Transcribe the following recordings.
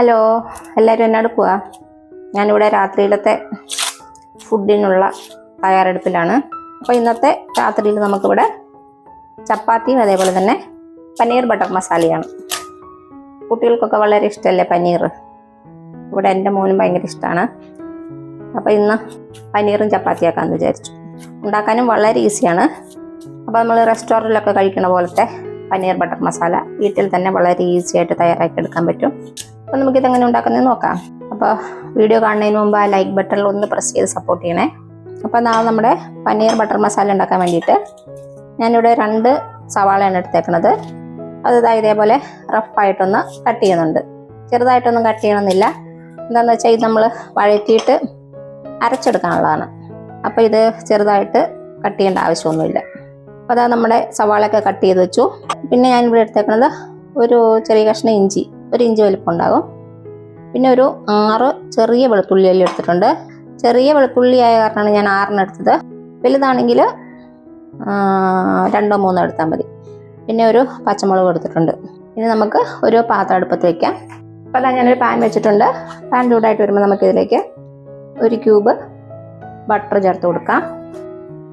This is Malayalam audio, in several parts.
ഹലോ എല്ലാവരും എന്നോട് പോവാ? ഞാനിവിടെ രാത്രിയിലത്തെ ഫുഡിനുള്ള തയ്യാറെടുപ്പിലാണ്. അപ്പോൾ ഇന്നത്തെ രാത്രിയിൽ നമുക്കിവിടെ ചപ്പാത്തിയും അതേപോലെ തന്നെ പനീർ ബട്ടർ മസാലയാണ്. കുട്ടികൾക്കൊക്കെ വളരെ ഇഷ്ടമല്ലേ പനീർ? ഇവിടെ എന്റെ മോനും ഭയങ്കര ഇഷ്ടമാണ് അപ്പോൾ ഇന്ന് പനീറും ചപ്പാത്തിയാക്കാമെന്ന് വിചാരിച്ചു. ഉണ്ടാക്കാനും വളരെ ഈസിയാണ്. അപ്പോൾ നമ്മൾ റെസ്റ്റോറന്റിലൊക്കെ കഴിക്കുന്ന പോലത്തെ പനീർ ബട്ടർ മസാല വീട്ടിൽ തന്നെ വളരെ ഈസിയായിട്ട് തയ്യാറാക്കി എടുക്കാൻ പറ്റും. അപ്പോൾ നമുക്കിത് എങ്ങനെ ഉണ്ടാക്കുന്നത് നോക്കാം. അപ്പോൾ വീഡിയോ കാണുന്നതിന് മുമ്പ് ആ ലൈക്ക് ബട്ടണിൽ ഒന്ന് പ്രസ് ചെയ്ത് സപ്പോർട്ട് ചെയ്യണേ. അപ്പോൾ നാളെ നമ്മുടെ പനീർ ബട്ടർ മസാല ഉണ്ടാക്കാൻ വേണ്ടിയിട്ട് ഞാനിവിടെ രണ്ട് സവാളയാണ് എടുത്തേക്കുന്നത് അത് ഇതാ ഇതേപോലെ റഫായിട്ടൊന്ന് കട്ട് ചെയ്യുന്നുണ്ട്. ചെറുതായിട്ടൊന്നും കട്ട് ചെയ്യണമെന്നില്ല. എന്താണെന്ന് വെച്ചാൽ ഇത് നമ്മൾ വഴറ്റിയിട്ട് അരച്ചെടുക്കാനുള്ളതാണ്. അപ്പോൾ ഇത് ചെറുതായിട്ട് കട്ട് ചെയ്യേണ്ട ആവശ്യമൊന്നുമില്ല. അപ്പോൾ അതാ നമ്മുടെ സവാളയൊക്കെ കട്ട് ചെയ്ത് വെച്ചു. പിന്നെ ഞാൻ ഇവിടെ എടുത്തേക്കുന്നത് ഒരു ചെറിയ കഷ്ണം ഇഞ്ചി. ഒരു ഇഞ്ച് വലിപ്പം ഉണ്ടാകും പിന്നെ ഒരു ആറ് ചെറിയ വെളുത്തുള്ളി അല്ലി എടുത്തിട്ടുണ്ട്. ചെറിയ വെളുത്തുള്ളി ആയ കാരണമാണ് ഞാൻ ആറിന് എടുത്തത്. വലുതാണെങ്കിൽ രണ്ടോ മൂന്നോ എടുത്താൽ മതി. പിന്നെ ഒരു പച്ചമുളക് എടുത്തിട്ടുണ്ട്. ഇനി നമുക്ക് ഒരു പാത്രം അടുപ്പത്ത് വെക്കാം. അപ്പോൾ അതാ ഞാനൊരു പാൻ വെച്ചിട്ടുണ്ട്. പാൻ ചൂടായിട്ട് വരുമ്പോൾ നമുക്കിതിലേക്ക് ഒരു ക്യൂബ് ബട്ടർ ചേർത്ത് കൊടുക്കാം.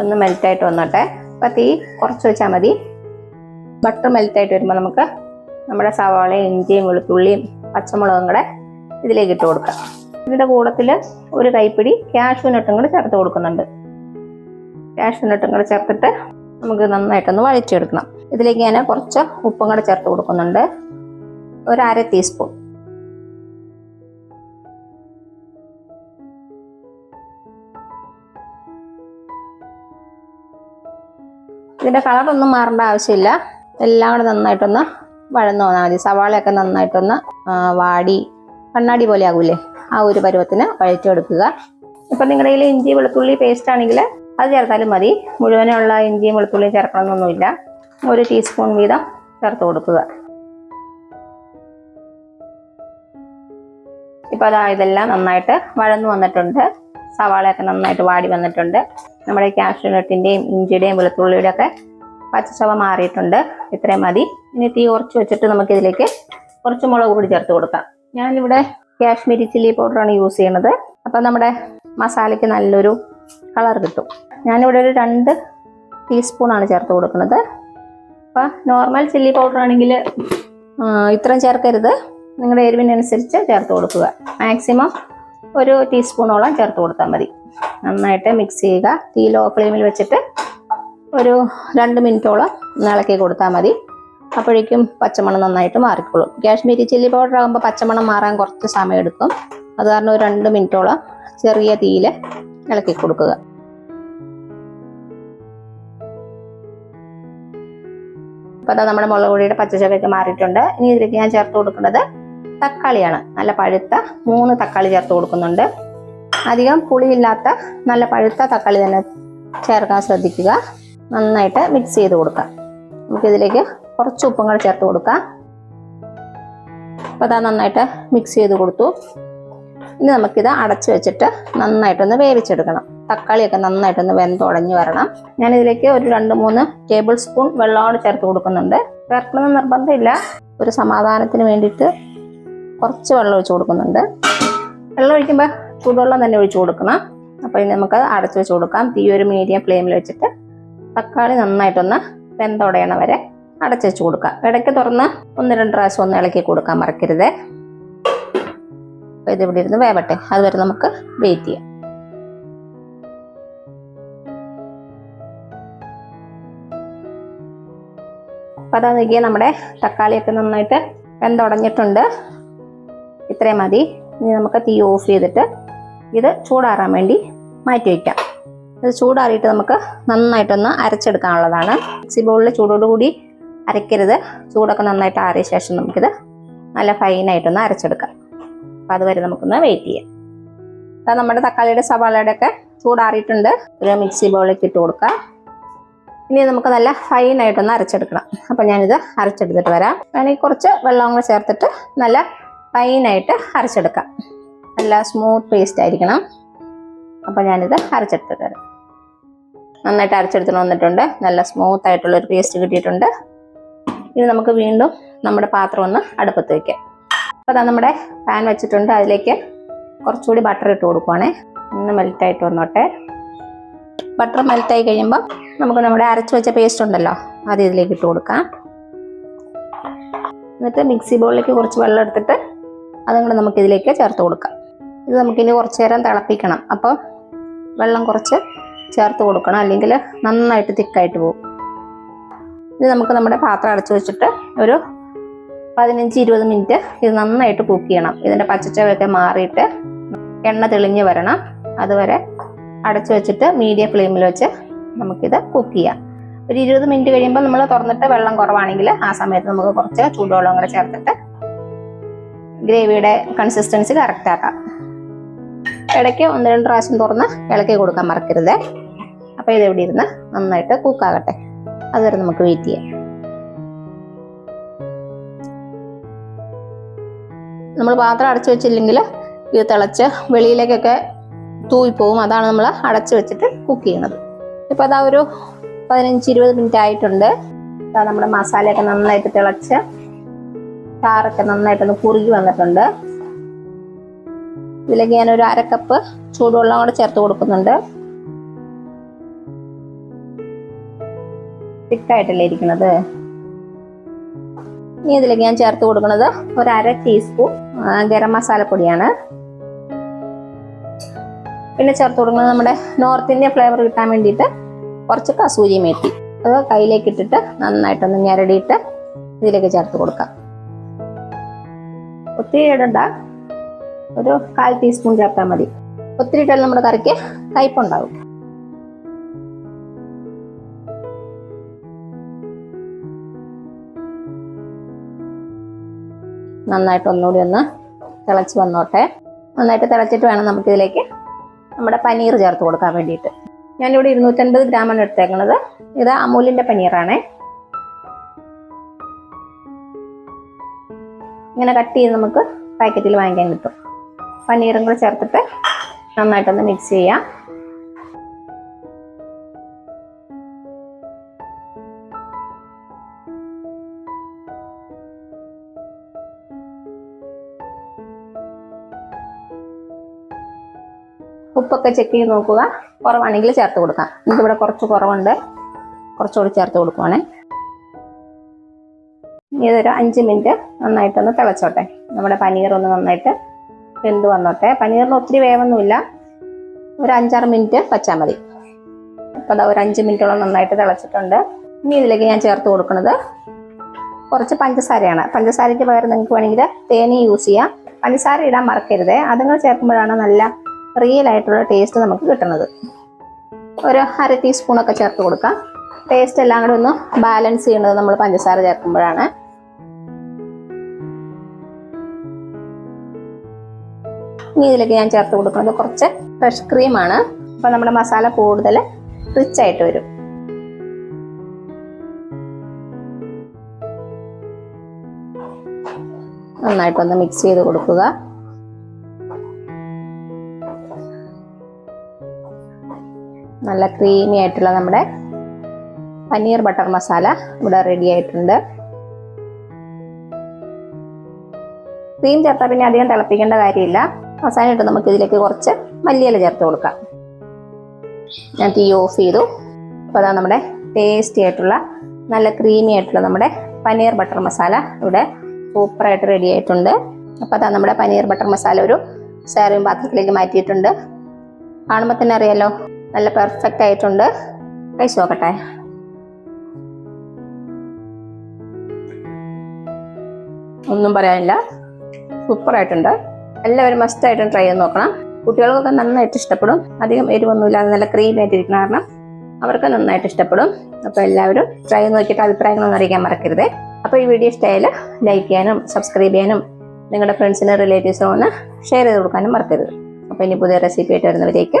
ഒന്ന് മെൽറ്റായിട്ട് വന്നോട്ടെ. അപ്പം തീ കുറച്ച് വെച്ചാൽ മതി. ബട്ടർ മെൽറ്റായിട്ട് വരുമ്പോൾ നമുക്ക് നമ്മുടെ സവാളയും ഇഞ്ചിയും വെളുത്തുള്ളിയും പച്ചമുളകും കൂടെ ഇതിലേക്ക് ഇട്ട് കൊടുക്കാം ഇതിന്റെ കൂടത്തിൽ ഒരു കൈപ്പിടി കാഷ്യൂ നട്ടും കൂടെ ചേർത്ത് കൊടുക്കുന്നുണ്ട്. കാഷ്യൂ നട്ടും കൂടെ ചേർത്തിട്ട് നമുക്ക് നന്നായിട്ടൊന്ന് വഴച്ചെടുക്കണം ഇതിലേക്ക് ഞാൻ കുറച്ച് ഉപ്പും കൂടെ ചേർത്ത് കൊടുക്കുന്നുണ്ട്. ഒരു അര ടീസ്പൂൺ ഇതിന്റെ കളറൊന്നും മാറേണ്ട ആവശ്യമില്ല. എല്ലാം കൂടെ നന്നായിട്ടൊന്ന് വഴന്നു വന്നാൽ മതി. സവാളയൊക്കെ നന്നായിട്ടൊന്ന് വാടി കണ്ണാടി പോലെ ആകൂലേ? ആ ഒരു പരുവത്തിന് വഴറ്റിയെടുക്കുക. ഇപ്പം നിങ്ങളുടെ കയ്യിൽ ഇഞ്ചി വെളുത്തുള്ളി പേസ്റ്റ് ആണെങ്കിൽ അത് ചേർത്താലും മതി. മുഴുവനുള്ള ഇഞ്ചിയും വെളുത്തുള്ളിയും ചേർക്കണമെന്നൊന്നുമില്ല. ഒരു ടീസ്പൂൺ വീതം ചേർത്ത് കൊടുക്കുക. ഇപ്പോൾ അതാ ഇതെല്ലാം നന്നായിട്ട് വഴന്നു വന്നിട്ടുണ്ട്. സവാളയൊക്കെ നന്നായിട്ട് വാടി വന്നിട്ടുണ്ട്. നമ്മുടെ ക്യാഷ്യൂനട്ടിന്റെയും ഇഞ്ചിയുടെയും വെളുത്തുള്ളിയുടെയൊക്കെ പച്ചച്ചവ മാറിയിട്ടുണ്ട്. ഇത്രയും മതി. ഇനി തീ കുറച്ച് വെച്ചിട്ട് നമുക്കിതിലേക്ക് കുറച്ച് മുളക് പൊടി ചേർത്ത് കൊടുക്കാം. ഞാനിവിടെ കാശ്മീരി ചില്ലി പൗഡറാണ് യൂസ് ചെയ്യണത്. അപ്പം നമ്മുടെ മസാലയ്ക്ക് നല്ലൊരു കളർ കിട്ടും. ഞാനിവിടെ ഒരു രണ്ട് ടീസ്പൂണാണ് ചേർത്ത് കൊടുക്കുന്നത്. അപ്പം നോർമൽ ചില്ലി പൗഡർ ആണെങ്കിൽ ഇത്രയും ചേർക്കരുത്. നിങ്ങളുടെ എരിവിനനുസരിച്ച് ചേർത്ത് കൊടുക്കുക. മാക്സിമം ഒരു ടീസ്പൂണോളം ചേർത്ത് കൊടുത്താൽ മതി. നന്നായിട്ട് മിക്സ് ചെയ്യുക. തീ ലോ ഫ്ലെയിമിൽ വെച്ചിട്ട് ഒരു രണ്ട് മിനിറ്റോളം ഇളക്കി കൊടുത്താൽ മതി. അപ്പോഴേക്കും പച്ചമണം നന്നായിട്ട് മാറിക്കോളും. കാശ്മീരി ചില്ലി പൗഡർ ആകുമ്പോൾ പച്ചമണം മാറാൻ കുറച്ച് സമയം എടുക്കും അത് കാരണം ഒരു രണ്ട് മിനിറ്റോളം ചെറിയ തീയിൽ ഇളക്കി കൊടുക്കുക. അപ്പോൾ അതാ നമ്മുടെ മുളക് പൊടിയുടെ പച്ചച്ചവയൊക്കെ മാറിയിട്ടുണ്ട്. ഇനി ഇതിലേക്ക് ഞാൻ ചേർത്ത് കൊടുക്കുന്നത് തക്കാളിയാണ്. നല്ല പഴുത്ത മൂന്ന് തക്കാളി ചേർത്ത് കൊടുക്കുന്നുണ്ട്. അധികം പുളിയില്ലാത്ത നല്ല പഴുത്ത തക്കാളി തന്നെ ചേർക്കാൻ ശ്രദ്ധിക്കുക. നന്നായിട്ട് മിക്സ് ചെയ്ത് കൊടുക്കാം. നമുക്കിതിലേക്ക് കുറച്ച് ഉപ്പും കൂടെ ചേർത്ത് കൊടുക്കാം അപ്പോൾ അതാ നന്നായിട്ട് മിക്സ് ചെയ്ത് കൊടുത്തു. ഇനി നമുക്കിത് അടച്ച് വെച്ചിട്ട് നന്നായിട്ടൊന്ന് വേവിച്ചെടുക്കണം. തക്കാളിയൊക്കെ നന്നായിട്ടൊന്ന് വെന്തുടഞ്ഞ് വരണം. ഞാനിതിലേക്ക് ഒരു രണ്ട് മൂന്ന് ടേബിൾ സ്പൂൺ വെള്ളമാണ് ചേർത്ത് കൊടുക്കുന്നുണ്ട്. ചേർക്കണമെന്ന് നിർബന്ധമില്ല. ഒരു സമാധാനത്തിന് വേണ്ടിയിട്ട് കുറച്ച് വെള്ളം ഒഴിച്ച് കൊടുക്കുന്നുണ്ട്. വെള്ളം ഒഴിക്കുമ്പോൾ ചൂടുവെള്ളം തന്നെ ഒഴിച്ച് കൊടുക്കണം. അപ്പോൾ ഇനി നമുക്ക് അടച്ച് വെച്ച് കൊടുക്കാം. തീ ഒരു മീഡിയം ഫ്ലെയിമിൽ വെച്ചിട്ട് തക്കാളി നന്നായിട്ടൊന്ന് വെന്തുടയണ വരെ. അടച്ചു കൊടുക്കുക. കൊടുക്കാം ഇടയ്ക്ക് തുറന്ന് ഒന്ന് രണ്ട് പ്രാവശ്യം ഒന്ന് ഇളക്കി കൊടുക്കാൻ മറക്കരുത്. ഇത് ഇവിടെ ഇരുന്ന് വേവട്ടെ. അതുവരെ നമുക്ക് വെയിറ്റ് ചെയ്യാം. അപ്പോൾ അതാ നോക്കിയാൽ നമ്മുടെ തക്കാളിയൊക്കെ നന്നായിട്ട് വെന്തുടഞ്ഞിട്ടുണ്ട്. ഇത്രയും മതി. ഇനി നമുക്ക് തീ ഓഫ് ചെയ്തിട്ട് ഇത് ചൂടാറാൻ വേണ്ടി മാറ്റി വയ്ക്കാം. ഇത് ചൂടാറിയിട്ട് നമുക്ക് നന്നായിട്ടൊന്ന് അരച്ചെടുക്കാനുള്ളതാണ്. മിക്സി ബൗളിൽ ചൂടോടുകൂടി അരയ്ക്കരുത്. ചൂടൊക്കെ നന്നായിട്ട് ആറിയ ശേഷം നമുക്കിത് നല്ല ഫൈനായിട്ടൊന്ന് അരച്ചെടുക്കാം. അപ്പം അതുവരെ നമുക്കൊന്ന് വെയിറ്റ് ചെയ്യാം. അപ്പം നമ്മുടെ തക്കാളിയുടെ സവാളയുടെ ഒക്കെ ചൂടാറിയിട്ടുണ്ട്. ഒരു മിക്സി ബൗളിലേക്ക് ഇട്ട് കൊടുക്കാം. ഇനി നമുക്ക് നല്ല ഫൈനായിട്ടൊന്ന് അരച്ചെടുക്കണം. അപ്പം ഞാനിത് അരച്ചെടുത്തിട്ട് വരാം. വേണമെങ്കിൽ കുറച്ച് വെള്ളം കൂടെ ചേർത്തിട്ട് നല്ല ഫൈനായിട്ട് അരച്ചെടുക്കാം. നല്ല സ്മൂത്ത് പേസ്റ്റ് ആയിരിക്കണം. അപ്പം ഞാനിത് അരച്ചെടുത്തിട്ട് വരാം. നന്നായിട്ട് അരച്ചെടുത്തിട്ട് വന്നിട്ടുണ്ട്. നല്ല സ്മൂത്ത് ആയിട്ടുള്ള ഒരു പേസ്റ്റ് കിട്ടിയിട്ടുണ്ട്. ഇനി നമുക്ക് വീണ്ടും നമ്മുടെ പാത്രം ഒന്ന് അടുപ്പത്ത് വയ്ക്കാം അപ്പോൾ അതാ നമ്മുടെ പാൻ വെച്ചിട്ടുണ്ട്. അതിലേക്ക് കുറച്ചുകൂടി ബട്ടർ ഇട്ട് കൊടുക്കുവാണേ. ഒന്ന് മെൽറ്റായിട്ട് വന്നോട്ടെ. ബട്ടർ മെൽറ്റായി കഴിയുമ്പോൾ നമുക്ക് നമ്മുടെ അരച്ച് വെച്ച പേസ്റ്റ് ഉണ്ടല്ലോ അത് ഇതിലേക്ക് ഇട്ട് കൊടുക്കാം. എന്നിട്ട് മിക്സി ബോളിലേക്ക് കുറച്ച് വെള്ളം എടുത്തിട്ട് അതും കൂടെ നമുക്ക് ഇതിലേക്ക് ചേർത്ത് കൊടുക്കാം. ഇത് നമുക്കിനി കുറച്ച് നേരം തിളപ്പിക്കണം. അപ്പോൾ വെള്ളം കുറച്ച് ചേർത്ത് കൊടുക്കണം. അല്ലെങ്കിൽ നന്നായിട്ട് തിക്കായിട്ട് പോകും. ഇത് നമുക്ക് നമ്മുടെ പാത്രം അടച്ചു വെച്ചിട്ട് ഒരു പതിനഞ്ച് ഇരുപത് മിനിറ്റ് ഇത് നന്നായിട്ട് കുക്ക് ചെയ്യണം. ഇതിന്റെ പച്ചച്ചവയൊക്കെ മാറിയിട്ട് എണ്ണ തെളിഞ്ഞ് വരണം. അതുവരെ അടച്ചു വെച്ചിട്ട് മീഡിയം ഫ്ലെയിമിൽ വെച്ച് നമുക്കിത് കുക്ക് ചെയ്യാം. ഒരു ഇരുപത് മിനിറ്റ് കഴിയുമ്പോൾ നമ്മൾ തുറന്നിട്ട് വെള്ളം കുറവാണെങ്കിൽ ആ സമയത്ത് നമുക്ക് കുറച്ച് ചൂടുവെള്ളം കൂടെ ചേർത്തിട്ട് ഗ്രേവിയുടെ കൺസിസ്റ്റൻസി കറക്റ്റ് ആക്കാം. ഇടയ്ക്ക് ഒന്ന് രണ്ട് പ്രാവശ്യം തുറന്ന് ഇളക്കി കൊടുക്കാൻ മറക്കരുത്. അപ്പോൾ ഇത് ഇവിടെ ഇരുന്ന് നന്നായിട്ട് കുക്കാകട്ടെ അതുവരെ നമുക്ക് വെയിറ്റ് ചെയ്യാം. നമ്മൾ പാത്രം അടച്ചു വെച്ചില്ലെങ്കിൽ ഇത് തിളച്ച് വെളിയിലേക്കൊക്കെ തൂവിപ്പോവും. അതാണ് നമ്മൾ അടച്ചു വെച്ചിട്ട് കുക്ക് ചെയ്യുന്നത്. ഇപ്പം അതാ ഒരു പതിനഞ്ച് ഇരുപത് മിനിറ്റ് ആയിട്ടുണ്ട്. അതാ നമ്മുടെ മസാലയൊക്കെ നന്നായിട്ട് തിളച്ച് ചാറൊക്കെ നന്നായിട്ടൊന്ന് കുറുകി വന്നിട്ടുണ്ട്. ഇതിലേക്ക് ഞാനൊരു അരക്കപ്പ് കപ്പ് ചൂടുവെള്ളം കൂടെ ചേർത്ത് കൊടുക്കുന്നുണ്ട്. തിക്കായിട്ടല്ലേ ഇരിക്കുന്നത്? ഇനി ഇതിലേക്ക് ഞാൻ ചേർത്ത് കൊടുക്കുന്നത് ഒരു അര ടീസ്പൂൺ ഗരം മസാലപ്പൊടിയാണ് പിന്നെ ചേർത്ത് കൊടുക്കുന്നത് നമ്മുടെ നോർത്ത് ഇന്ത്യൻ ഫ്ലേവർ കിട്ടാൻ വേണ്ടിയിട്ട് കുറച്ച് കസൂരി മേത്തി. അത് കയ്യിലേക്ക് ഇട്ടിട്ട് നന്നായിട്ടൊന്ന് ഞരടിയിട്ട് ഇതിലേക്ക് ചേർത്ത് കൊടുക്കാം. ഒത്തിരി ഇടണ്ട. ഒരു കാൽ ടീസ്പൂൺ ചേർത്താൽ മതി. ഒത്തിരി ഇട്ടാൽ നമ്മുടെ കറിക്ക് കയ്പുണ്ടാവും. നന്നായിട്ട് ഒന്നുകൂടി ഒന്ന് തിളച്ച് വന്നോട്ടെ. നന്നായിട്ട് തിളച്ചിട്ട് വേണം നമുക്കിതിലേക്ക് നമ്മുടെ പനീർ ചേർത്ത് കൊടുക്കാൻ വേണ്ടിയിട്ട്. ഞാനിവിടെ ഇരുന്നൂറ്റൻപത് ഗ്രാമാണ് എടുത്തേക്കുന്നത് ഇത് അമൂലിന്റെ പനീറാണ്. ഇങ്ങനെ കട്ട് ചെയ്ത് നമുക്ക് പാക്കറ്റിൽ വാങ്ങിക്കാൻ കിട്ടും. പനീറും കൂടെ ചേർത്തിട്ട് നന്നായിട്ടൊന്ന് മിക്സ് ചെയ്യാം. ഉപ്പൊക്കെ ചെക്ക് ചെയ്ത് നോക്കുക. കുറവാണെങ്കിൽ ചേർത്ത് കൊടുക്കാം. എനിക്കിവിടെ കുറച്ച് കുറവുണ്ട്. കുറച്ചുകൂടി ചേർത്ത് കൊടുക്കുവാണേ. ഇതൊരു അഞ്ച് മിനിറ്റ് നന്നായിട്ടൊന്ന് തിളച്ചോട്ടെ. നമ്മുടെ പനീർ ഒന്ന് നന്നായിട്ട് വെന്ത് വന്നോട്ടെ. പനീറിന് ഒത്തിരി വേവൊന്നുമില്ല. ഒരു അഞ്ചാറ് മിനിറ്റ് വച്ചാൽ മതി. അപ്പോൾ അതാ ഒരു അഞ്ച് മിനിറ്റോളം നന്നായിട്ട് തിളച്ചിട്ടുണ്ട്. ഇനി ഇതിലേക്ക് ഞാൻ ചേർത്ത് കൊടുക്കുന്നത് കുറച്ച് പഞ്ചസാരയാണ്. പഞ്ചസാരയ്ക്ക് പകരം നിങ്ങൾക്ക് വേണമെങ്കിൽ തേനി യൂസ് ചെയ്യാം. പഞ്ചസാര ഇടാൻ മറക്കരുത്. അതുങ്ങൾ ചേർക്കുമ്പോഴാണ് നല്ല റിയൽ ആയിട്ടുള്ള ടേസ്റ്റ് നമുക്ക് കിട്ടുന്നത്. ഒരു അര ടീസ്പൂണൊക്കെ ചേർത്ത് കൊടുക്കാം. ടേസ്റ്റ് എല്ലാം കൂടെ ഒന്ന് ബാലൻസ് ചെയ്യുന്നത് നമ്മൾ പഞ്ചസാര ചേർക്കുമ്പോഴാണ്. ഇനി ഇതിലേക്ക് ഞാൻ ചേർത്ത് കൊടുക്കുന്നത് കുറച്ച് ഫ്രഷ് ക്രീമാണ് അപ്പം നമ്മുടെ മസാല കൂടുതൽ റിച്ച് ആയിട്ട് വരും. നന്നായിട്ടൊന്ന് മിക്സ് ചെയ്ത് കൊടുക്കുക. നല്ല ക്രീമി ആയിട്ടുള്ള നമ്മുടെ പനീർ ബട്ടർ മസാല ഇവിടെ റെഡി ആയിട്ടുണ്ട്. ക്രീം ചേർത്താൽ പിന്നെ അധികം തിളപ്പിക്കേണ്ട കാര്യമില്ല. അവസാനം നമുക്ക് ഇതിലേക്ക് കുറച്ച് മല്ലിയില ചേർത്ത് കൊടുക്കാം. ഞാൻ തീ ഓഫ് ചെയ്തു. അപ്പോൾ അതാ നമ്മുടെ ടേസ്റ്റി ആയിട്ടുള്ള നല്ല ക്രീമി ആയിട്ടുള്ള നമ്മുടെ പനീർ ബട്ടർ മസാല ഇവിടെ സൂപ്പറായിട്ട് റെഡി ആയിട്ടുണ്ട്. അപ്പോൾ അതാ നമ്മുടെ പനീർ ബട്ടർ മസാല ഒരു സേറിയും പാത്രത്തിലേക്ക് മാറ്റിയിട്ടുണ്ട്. കാണുമ്പോൾ തന്നെ അറിയാലോ. നല്ല പെർഫെക്റ്റ് ആയിട്ടുണ്ട്. കഴിച്ചു നോക്കട്ടെ. ഒന്നും പറയാനില്ല. സൂപ്പർ ആയിട്ടുണ്ട്. എല്ലാവരും മസ്റ്റ് ആയിട്ടും ട്രൈ ചെയ്ത് നോക്കണം. കുട്ടികൾക്കൊക്കെ നന്നായിട്ട് ഇഷ്ടപ്പെടും. അധികം എരിവൊന്നുമില്ലാതെ നല്ല ക്രീം ആയിട്ടിരിക്കുന്ന കാരണം അവർക്ക് നന്നായിട്ട് ഇഷ്ടപ്പെടും. അപ്പോൾ എല്ലാവരും ട്രൈ നോക്കിയിട്ട് അഭിപ്രായങ്ങളൊന്നും അറിയിക്കാൻ മറക്കരുത്. അപ്പോൾ ഈ വീഡിയോ ഇഷ്ടമായാൽ ലൈക്ക് ചെയ്യാനും സബ്സ്ക്രൈബ് ചെയ്യാനും നിങ്ങളുടെ ഫ്രണ്ട്സിനും റിലേറ്റീവ്സിനും ഒന്ന് ഷെയർ ചെയ്ത് കൊടുക്കാനും മറക്കരുത്. അപ്പോൾ ഇനി പുതിയ റെസിപ്പി ആയിട്ട് വരുന്നവരേക്ക്